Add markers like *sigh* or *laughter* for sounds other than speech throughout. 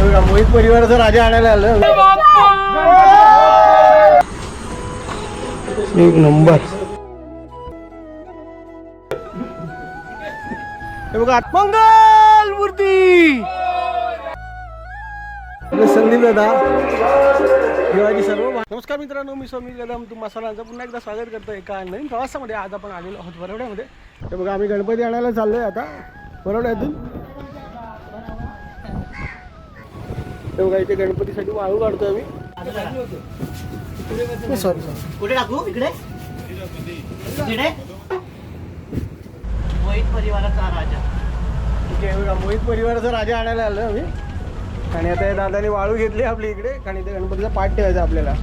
मोहित परिवाराचा राजा आणायला आलं एक नंबर. हे बघा मंगल मूर्ती! संदीप दादा शिवाजी सर्व नमस्कार मित्रांनो मी स्वामी कदम तुम्हा सर्वांचं पुन्हा एकदा स्वागत करतो एका नवीन प्रवासामध्ये. आज आपण आलेलो आहोत बरोड्यामध्ये हे बघा आम्ही गणपती आणायला चाललोय आता बरोड्यातून हे बघा इथे गणपतीसाठी वाळू काढतोय आम्ही. सॉरी सॉरी कुठे टाकू? इकडे? इकडे? मोहित परिवाराचा राजा. ठीक आहे बघा मोहित परिवाराचा राजा आणायला आलो आम्ही. आणि आता या दादाने वाळू घेतली आपली इकडे आणि ते गणपतीचा पाठ ठेवायचा आपल्याला.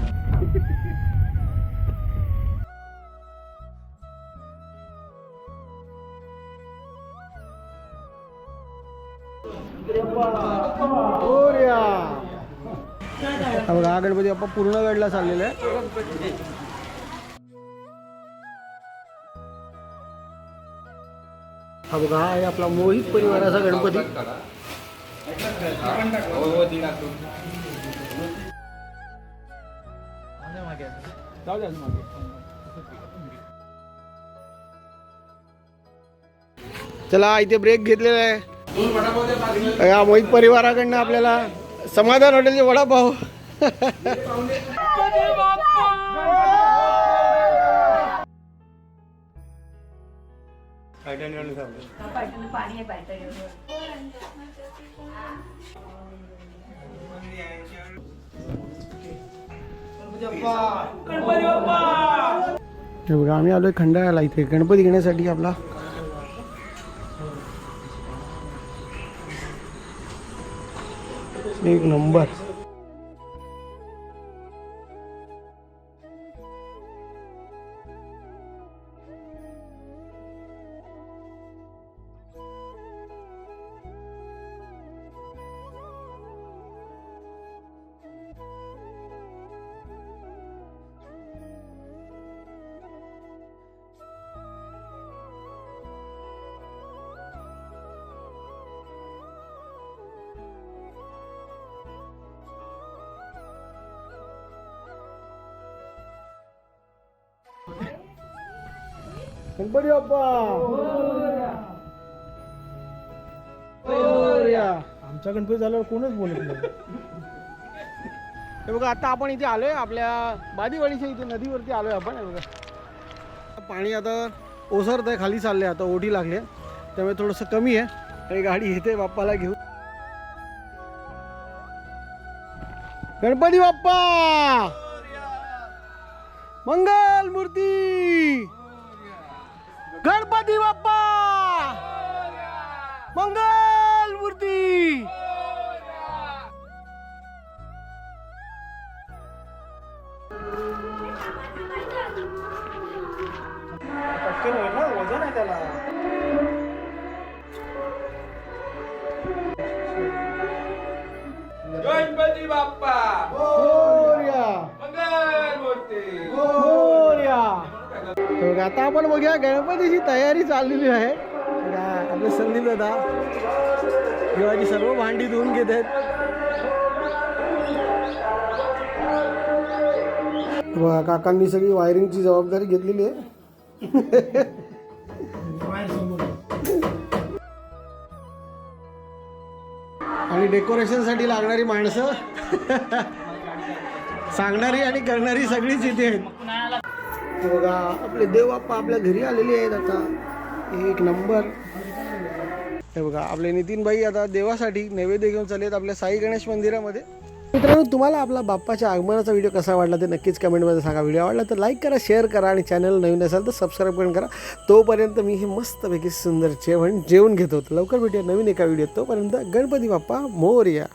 मोरया. बघा हा गणपती बाप्पा पूर्ण गडला चाललेला आहे. हा बघा हा आहे आपला मोहित परिवाराचा गणपती. चला इथे ब्रेक घेतलेला आहे. या मोहित परिवाराकडनं आपल्याला समाधान हॉटेलचे वडापाव. पाणी आहे हे बघा आम्ही आलोय खंडाळ्याला इथे. गणपती घेण्यासाठी आपला. एक नंबर गणपती बाप्पा. आमचा गणपती झाल्यावर कोणच बोलत नाही. हे बघा आता आपण इथे आलोय आपल्या बादीवाडीच्या इथे नदीवरती आलोय आपण. हे बघा. पाणी आता ओसरत आहे खाली चाललंय आता ओढी लागली. त्यामुळे थोडंसं कमी आहे. हे गाडी येते बाप्पाला घेऊन गणपती बाप्पा मंगल मूर्ती पटकन होईल ना वजन आहे त्याला. गणपती बाप्पा. मोरया मंगल मूर्ती. मोरया तर बघा, आता आपण बघूया गणपतीची तयारी चाललेली आहे. आपले संदीप दादा शिवाजी सर्व भांडी धुवून घेत आहेत. काकांनी सगळी वायरिंगची जबाबदारी घेतलेली आहे. *laughs* आणि डेकोरेशनसाठी लागणारी माणसं? *laughs* सांगणारी आणि करणारी सगळीच इथे आहेत. बघा आपले देव बाप्पा आपल्या घरी आलेले आहेत आता. एक नंबर. हे बघा आपले नितीन भाई आता देवासाठी नैवेद्य घेऊन चालले आहेत आपल्या साई गणेश मंदिरामध्ये. मित्रांनो तुम्हाला आपला बाप्पाच्या आगमनाचा व्हिडिओ कसा वाटला ते नक्कीच कमेंटमध्ये सांगा. व्हिडिओ आवडला तर लाईक करा शेअर करा आणि चॅनल नवीन असाल तर सबस्क्राईब पण करा. तोपर्यंत मी हे मस्तपैकी सुंदर जेवण जेवण घेतो. लवकर भेटूया नवीन एका व्हिडिओ तोपर्यंत गणपती बाप्पा मोरया.